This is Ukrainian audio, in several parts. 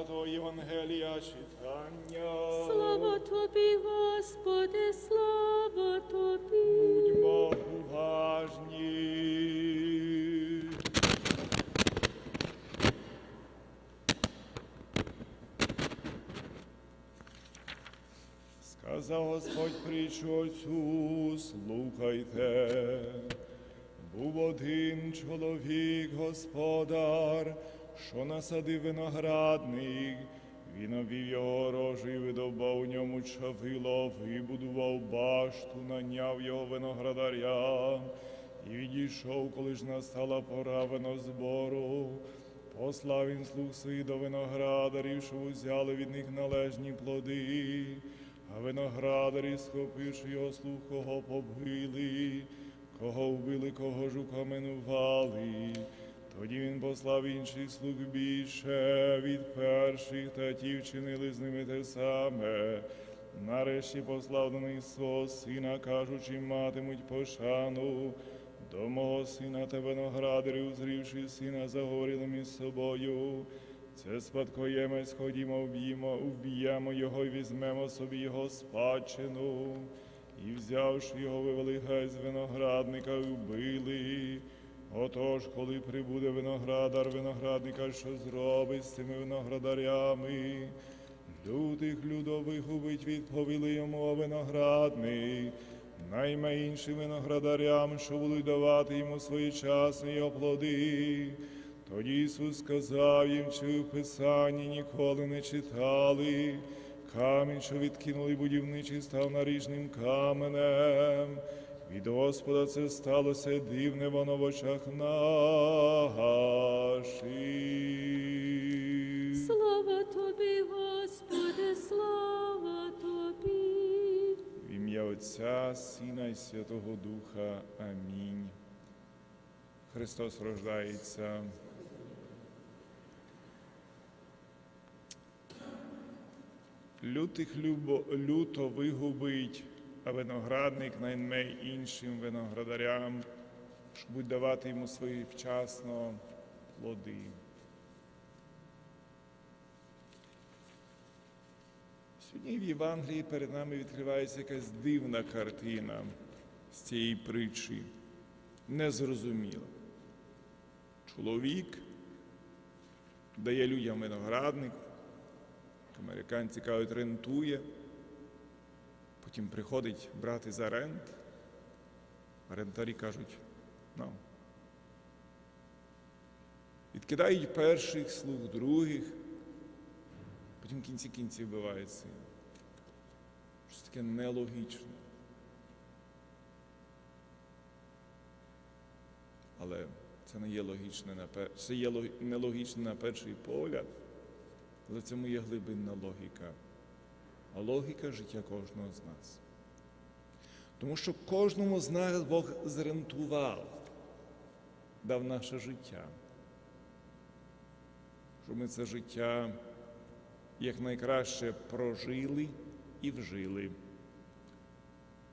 Святого Євангелія читання. Слава тобі, Господи, слава тобі. Будьмо уважні. Сказав Господь притчу оцю, слухайте. Був один чоловік, господар, що насадив виноградник, він обвів його рожі, видовбав у ньому чавило, вибудував башту, наняв його виноградаря, і відійшов, коли ж настала пора винозбору. Послав він слуг своїх до виноградарів, що узяли від них належні плоди, а виноградарі, схопивши його слух, кого побили, кого вбили, кого ж укаменували. Тоді він послав інших слуг більше від перших, та ті вчинили з ними те саме. Нарешті послав до них свого сина, кажучи, матимуть пошану. До мого сина та виноградарів, зрівши сина, заговорили між собою. Це спадкоємець, ходімо, вб'ємо, вб'ємо його і візьмемо собі його спадщину. І взявши його, вивели геть з виноградника вбили. Отож, коли прибуде виноградар виноградника, що зробить з цими виноградарями, лютих людових убить відповіли йому а виноградник, найме іншим виноградарям, що будуть давати йому своєчасні його плоди. Тоді Ісус сказав їм, чи в Писанні ніколи не читали. Камінь, що відкинули будівничі, став наріжним каменем. Від Господа це сталося дивне воно в очах наших. Слава тобі, Господи, слава тобі. В ім'я Отця, Сина і Святого Духа. Амінь. Христос рождається. Лютих любо, люто вигубить, а виноградник найме іншим виноградарям, щоб давати йому свої вчасно плоди. Сьогодні в Євангелії перед нами відкривається якась дивна картина з цієї притчі, незрозуміла. Чоловік дає людям виноградник, американці кажуть, рентує, потім приходить брати за рент, а рентарі кажуть, ну. Відкидають перших слуг, других, потім кінці кінців вбивають сина. Щось таке нелогічне. Але це не є логічне на пер... це є лог- нелогічне на перший погляд, але в цьому є глибинна логіка. А логіка життя кожного з нас. Тому що кожному з нас Бог зрентував, дав наше життя. Щоб ми це життя якнайкраще прожили і вжили.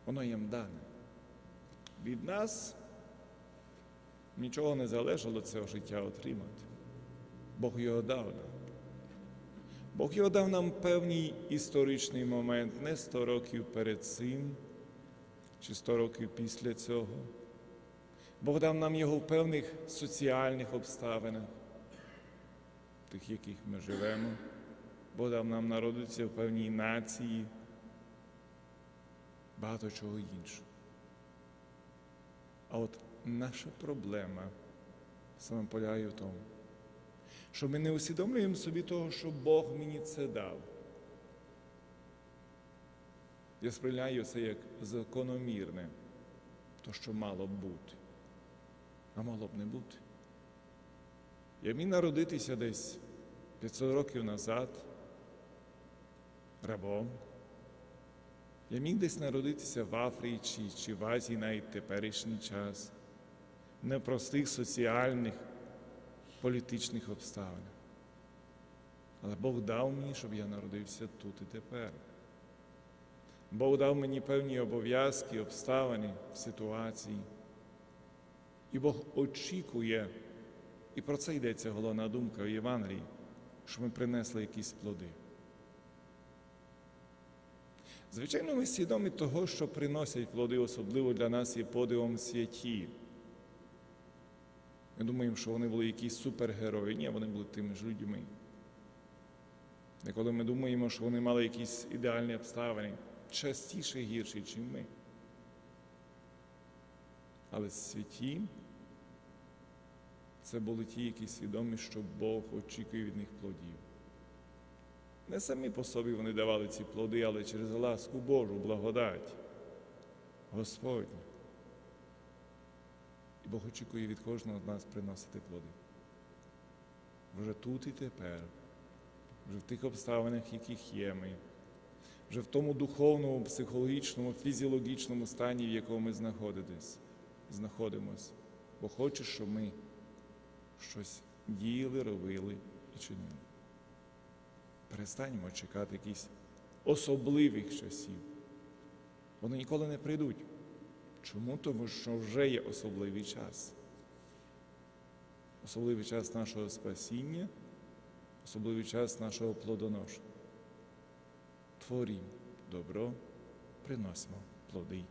Воно їм дане. Від нас нічого не залежало цього життя отримати. Бог його дав нам. Бог його дав нам певний історичний момент, не 100 років перед цим, чи 100 років після цього. Бог дав нам його в певних соціальних обставинах, тих, яких ми живемо. Бог дав нам народитися в певній нації, багато чого іншого. А от наша проблема саме полягає в тому, що ми не усвідомлюємо собі того, що Бог мені це дав. Я сприйняю це як закономірне, то, що мало б бути, а мало б не бути. Я міг народитися десь 500 років назад рабом. Я міг десь народитися в Африці чи в Азії навіть теперішній час, в непростих соціальних, політичних обставинах. Але Бог дав мені, щоб я народився тут і тепер. Бог дав мені певні обов'язки, обставини, ситуації. І Бог очікує, і про це йдеться головна думка в Євангелії, щоб ми принесли якісь плоди. Звичайно, ми свідомі того, що приносять плоди, особливо для нас є подивом святі. Ми думаємо, що вони були якісь супергерої. Ні, вони були тими ж людьми. І коли ми думаємо, що вони мали якісь ідеальні обставини, частіше гірші, ніж ми. Але святі це були ті, які свідомі, що Бог очікує від них плодів. Не самі по собі вони давали ці плоди, але через ласку Божу, благодать Господню. І Бог очікує від кожного з нас приносити плоди. Вже тут і тепер, вже в тих обставинах, яких є ми, вже в тому духовному, психологічному, фізіологічному стані, в якому ми знаходимось. Бо хоче, щоб ми щось діяли, робили і чинили. Перестаньмо чекати якихось особливих часів. Вони ніколи не прийдуть. Чому? Тому що вже є особливий час. Особливий час нашого спасіння, особливий час нашого плодоношення. Творім добро, приносимо плоди.